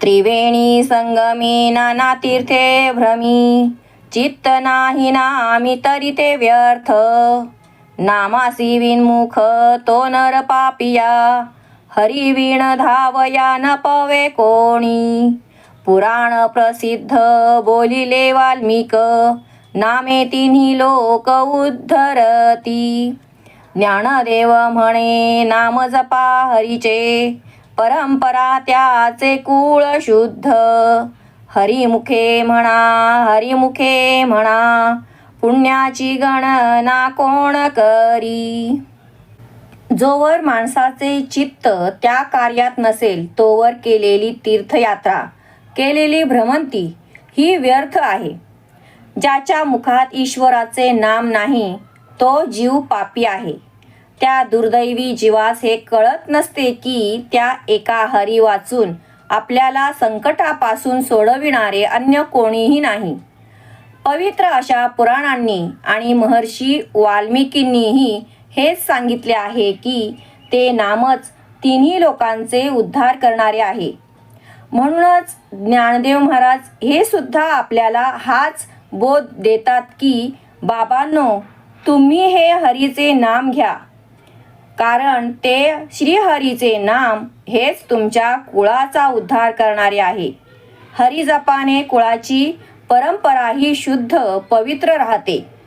त्रिवेणी संगमी नाना तीर्थे भ्रमी. चित्त नाही नामी तरी ते व्यर्थ. नामासी विनमुख तो नर पापिया. हरिवीण धावया न पवे कोणी. पुराण प्रसिद्ध बोलिले वाल्मिक नामे तिन्ही लोक उद्धरती. ज्ञानदेव म्हणे नाम जपा हरीचे. परंपरा त्याचे कुळ शुद्ध. हरिमुखे म्हणा हरिमुखे म्हणा पुण्याची गणना कोण करी? जोवर माणसाचे चित्त त्या कार्यात नसेल तोवर केलेली तीर्थयात्रा केलेली भ्रमंती ही व्यर्थ आहे. ज्याच्या मुखात ईश्वराचे नाम नाही तो जीव पापी आहे. त्या दुर्दैवी जीवास हे कळत नसते की त्या एका हरी वाचून आपल्याला संकटापासून सोडविणारे अन्य कोणीही नाही. पवित्र अशा पुराणांनी आणि महर्षी वाल्मिकींनीही हेच सांगितले आहे की ते नामच तिन्ही लोकांचे उद्धार करणारे आहे. म्हणूनच ज्ञानदेव महाराज हे सुद्धा आपल्याला हाच बोध देतात की बाबांनो तुम्ही हे हरीचे नाम घ्या. कारण ते श्रीहरीचे नाम हेच तुमच्या कुळाचा उद्धार करणारे आहे. हरिजपाने कुळाची परंपरा ही शुद्ध पवित्र राहते.